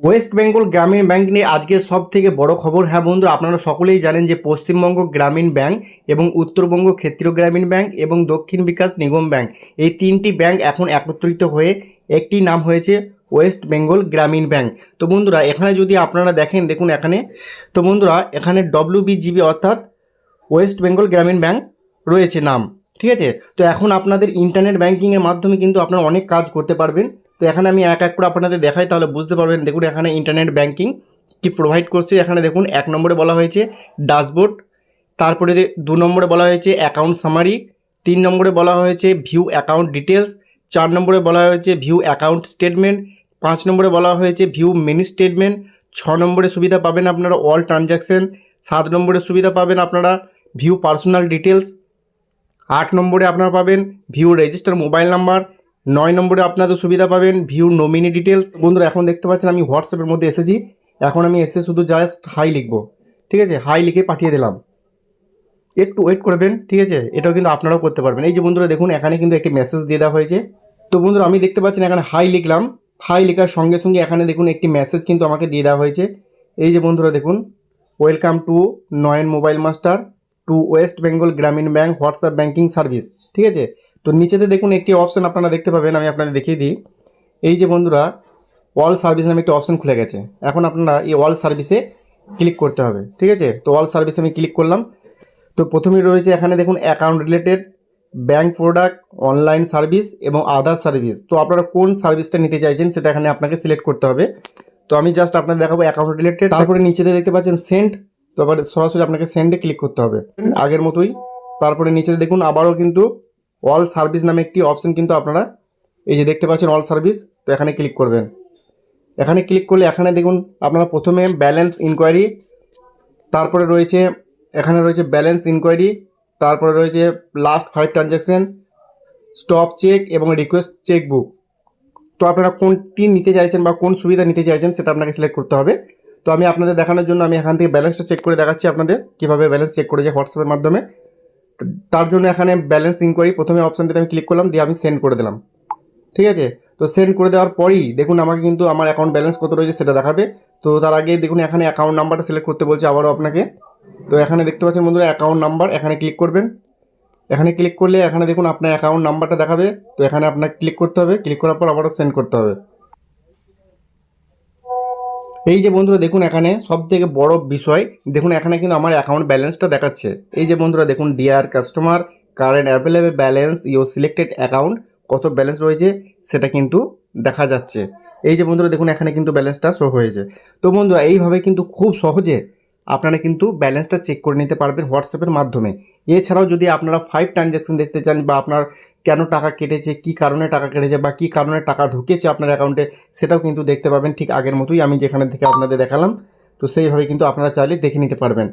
West Bengal Gramin bank নিয়ে আজকের সব থেকে বড় খবর। হ্যাঁ বন্ধুরা আপনারা সকলেই জানেন যে পশ্চিমবঙ্গ গ্রামীণ ব্যাংক এবং উত্তরবঙ্গ ক্ষেত্রীয় গ্রামীণ ব্যাংক এবং দক্ষিণ বিকাশ নিগম ব্যাংক এই তিনটি ব্যাংক এখন একত্রিত হয়ে একটি নাম হয়েছে ওয়েস্ট বেঙ্গল গ্রামীণ ব্যাংক তো বন্ধুরা, এখানে যদি আপনারা দেখেন, দেখুন এখানে। তো বন্ধুরা, এখানে ডব্লিউবিজিবি অর্থাৎ ওয়েস্ট বেঙ্গল গ্রামীণ ব্যাংক রয়েছে নাম। ঠিক আছে? তো এখন আপনাদের ইন্টারনেট ব্যাংকিংয়ের মাধ্যমে কিন্তু আপনারা অনেক কাজ করতে পারবেন। তো এখানে আমি এক এক করে আপনাদের দেখাই, তাহলে বুঝতে পারবেন। দেখুন, এখানে ইন্টারনেট ব্যাংকিং কি প্রোভাইড করছে। এখানে দেখুন, এক নম্বরে বলা হয়েছে ড্যাশবোর্ড তারপরে দু নম্বরে বলা হয়েছে অ্যাকাউন্ট সামারি তিন নম্বরে বলা হয়েছে ভিউ অ্যাকাউন্ট ডিটেলস চার নম্বরে বলা হয়েছে ভিউ অ্যাকাউন্ট স্টেটমেন্ট পাঁচ নম্বরে বলা হয়েছে ভিউ মিনি স্টেটমেন্ট ছ নম্বরে সুবিধা পাবেন আপনারা অল ট্রানজ্যাকশন সাত নম্বরে সুবিধা পাবেন আপনারা ভিউ পার্সোনাল ডিটেলস আট নম্বরে আপনারা পাবেন ভিউ রেজিস্টার মোবাইল নাম্বার নয় নম্বরে আপনাদের সুবিধা পাবেন ভিউ নমিনি ডিটেলস বন্ধুরা, এখন দেখতে পাচ্ছেন আমি হোয়াটসঅ্যাপের মধ্যে এসেছি। এখন আমি এসে শুধু জাস্ট হাই লিখব। ঠিক আছে? হাই লিখে পাঠিয়ে দিলাম। একটু ওয়েট করবেন ঠিক আছে? এটাও কিন্তু আপনারাও করতে পারবেন। এই যে বন্ধুরা, দেখুন, এখানে কিন্তু একটি মেসেজ দিয়ে দেওয়া হয়েছে। তো বন্ধুরা, আমি দেখতে পাচ্ছেন এখানে হাই লিখলাম। হাই লেখার সঙ্গে সঙ্গে এখানে দেখুন, একটি মেসেজ কিন্তু আমাকে দিয়ে দেওয়া হয়েছে। এই যে বন্ধুরা, দেখুন welcome to Nayan mobile master to West Bengal Gramin bank WhatsApp banking service ঠিক আছে? তো নিচেতে দেখুন একটি অপশন আপনারা দেখতে পাবেন, আমি আপনাদের দেখিয়ে দিই। এই যে বন্ধুরা অল সার্ভিস নামে একটি অপশান খুলে গেছে। এখন আপনারা এই অল সার্ভিসে ক্লিক করতে হবে, ঠিক আছে? তো অল সার্ভিসে আমি ক্লিক করলাম। তো প্রথমেই রয়েছে এখানে দেখুন account related bank product online service এবং আদার সার্ভিস তো আপনারা কোন সার্ভিসটা নিতে চাইছেন সেটা এখানে আপনাকে সিলেক্ট করতে হবে। তো আমি জাস্ট আপনাদের দেখাবো অ্যাকাউন্ট রিলেটেড তারপরে নিচেতে দেখতে পাচ্ছেন সেন্ড তো আবার সরাসরি আপনাকে সেন্ডে ক্লিক করতে হবে। আগের মতোই। তারপরে নিচেতে দেখুন আবারও কিন্তু অল সার্ভিস নামে একটি অপশন কিন্তু আপনারা এই যে দেখতে পাচ্ছেন অল সার্ভিস তো এখানে ক্লিক করবেন। এখানে ক্লিক করলে এখানে দেখুন আপনারা প্রথমে ব্যালেন্স ইনকোয়ারি তারপরে রয়েছে, এখানে রয়েছে ব্যালেন্স ইনকোয়ারি তারপরে রয়েছে last five transaction stop cheque এবং রিকোয়েস্ট চেক বুক তো আপনারা কোনটি নিতে চাইছেন বা কোন সুবিধা নিতে চাইছেন সেটা আপনাকে সিলেক্ট করতে হবে। তো আমি আপনাদের দেখানোর জন্য আমি এখান থেকে ব্যালেন্সটা চেক করে দেখাচ্ছি আপনাদের, কীভাবে ব্যালেন্স চেক করেছে হোয়াটসঅ্যাপের মাধ্যমে। তার জন্য এখানে ব্যালেন্স ইনকোয়ারি প্রথমে অপশানটিতে আমি ক্লিক করলাম, দিয়ে আমি সেন্ড করে দিলাম। ঠিক আছে? তো সেন্ড করে দেওয়ার পরেই দেখুন আমাকে কিন্তু আমার অ্যাকাউন্ট ব্যালেন্স কত রয়েছে সেটা দেখাবে। তো তার আগে দেখুন এখানে অ্যাকাউন্ট নাম্বারটা সিলেক্ট করতে বলছে আবারও আপনাকে। তো এখানে দেখতে পাচ্ছেন বন্ধুরা অ্যাকাউন্ট নাম্বার এখানে ক্লিক করবেন। এখানে ক্লিক করলে এখানে দেখুন আপনার অ্যাকাউন্ট নাম্বারটা দেখাবে। তো এখানে আপনাকে ক্লিক করতে হবে। ক্লিক করার পর আবারও সেন্ড করতে হবে। এই যে বন্ধুরা দেখুন এখানে সব থেকে বড় বিষয়, দেখুন এখানে কিন্তু আমার অ্যাকাউন্ট ব্যালেন্সটা দেখাচ্ছে। এই যে বন্ধুরা দেখুন dear customer current available balance your selected account কত ব্যালেন্স রয়েছে সেটা কিন্তু দেখা যাচ্ছে। এই যে বন্ধুরা দেখুন, এখানে কিন্তু ব্যালেন্সটা শো হয়েছে। তো বন্ধুরা, এইভাবে কিন্তু খুব সহজে আপনারা কিন্তু ব্যালেন্সটা চেক করে নিতে পারবেন হোয়াটসঅ্যাপের মাধ্যমে। এছাড়াও যদি আপনারা ফাইভ ট্রানজ্যাকশন দেখতে চান বা আপনার কেন টাকা কেটেছে, কি কারণে টাকা কেটেছে বা কি কারণে টাকা ঢুকেছে আপনার অ্যাকাউন্টে সেটাও কিন্তু দেখতে পাবেন। ঠিক আগের মতোই আমি যেখানে থেকে আপনাদের দেখালাম। তো সেইভাবে কিন্তু আপনারা চাইলে দেখে নিতে পারবেন।